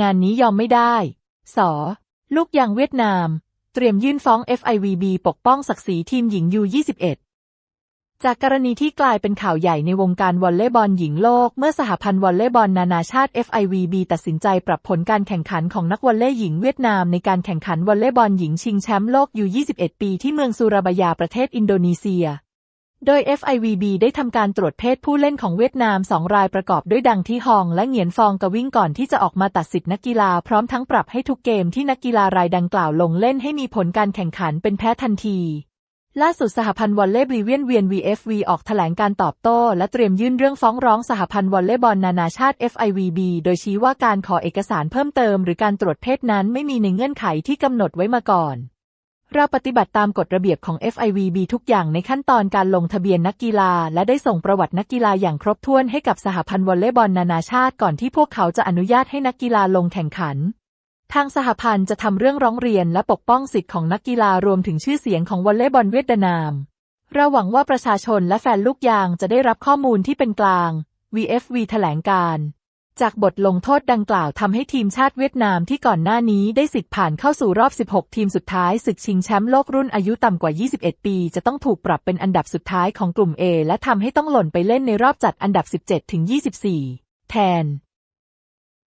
งานนี้ยอมไม่ได้ สอ ลูกยางเวียดนาม เตรียมยื่นฟ้อง FIVB ปกป้องศักดิ์ศรีทีมหญิงยู21 จากกรณีที่กลายเป็นข่าวใหญ่ในวงการวอลเลย์บอลหญิงโลก เมื่อสหพันธ์วอลเลย์บอลนานาชาติ FIVB ตัดสินใจปรับผลการแข่งขันของนักวอลเลย์หญิงเวียดนามในการแข่งขันวอลเลย์บอลหญิงชิงแชมป์โลกยู21 ปีที่เมืองซูราบายาประเทศอินโดนีเซีย โดย FIVB ได้ทำการตรวจเพศผู้เล่นของเวียดนาม2รายประกอบด้วยดังที่ฮองและเหงียนฟองกวิ่งก่อนที่จะออกมาตัดสิทธินักกีฬาพร้อมทั้งปรับให้ทุกเกมที่นักกีฬารายดังกล่าวลงเล่นให้มีผลการแข่งขันเป็นแพ้ทันทีล่าสุดสหพันธ์วอลเลย์บริเวียนเวียน VFV ออกแถลงการตอบโต้ และเตรียมยื่นเรื่องฟ้องร้องสหพันธ์วอลเลย์บอลนานาชาติ FIVB โดยชี้ว่าการขอเอกสารเพิ่มเติม หรือการตรวจเพศนั้นไม่มีในเงื่อนไขที่กำหนดไว้มาก่อน เราปฏิบัติตามกฎระเบียบของ FIVB ทุกอย่างในขั้นตอนการลงทะเบียนนักกีฬา และได้ส่งประวัตินักกีฬาอย่างครบถ้วนให้กับสหพันธ์วอลเลย์บอลนานาชาติก่อนที่พวกเขาจะอนุญาตให้นักกีฬาลงแข่งขัน ทางสหพันธ์จะทำเรื่องร้องเรียนและปกป้องสิทธิ์ของนักกีฬารวมถึงชื่อเสียงของวอลเลย์บอลเวียดนาม เราหวังว่าประชาชนและแฟนลูกยางจะได้รับข้อมูลที่เป็นกลาง VFV แถลงการ จากบทลงโทษดังกล่าวทำให้ทีมชาติเวียดนามที่ก่อนหน้านี้ได้สิทธิ์ผ่านเข้าสู่รอบ 16 ทีมสุดท้ายศึกชิงแชมป์โลกรุ่นอายุต่ำกว่า 21 ปี จะต้องถูกปรับเป็นอันดับสุดท้ายของกลุ่ม A และทำให้ต้องหล่นไปเล่นในรอบจัดอันดับ 17 ถึง 24 แทน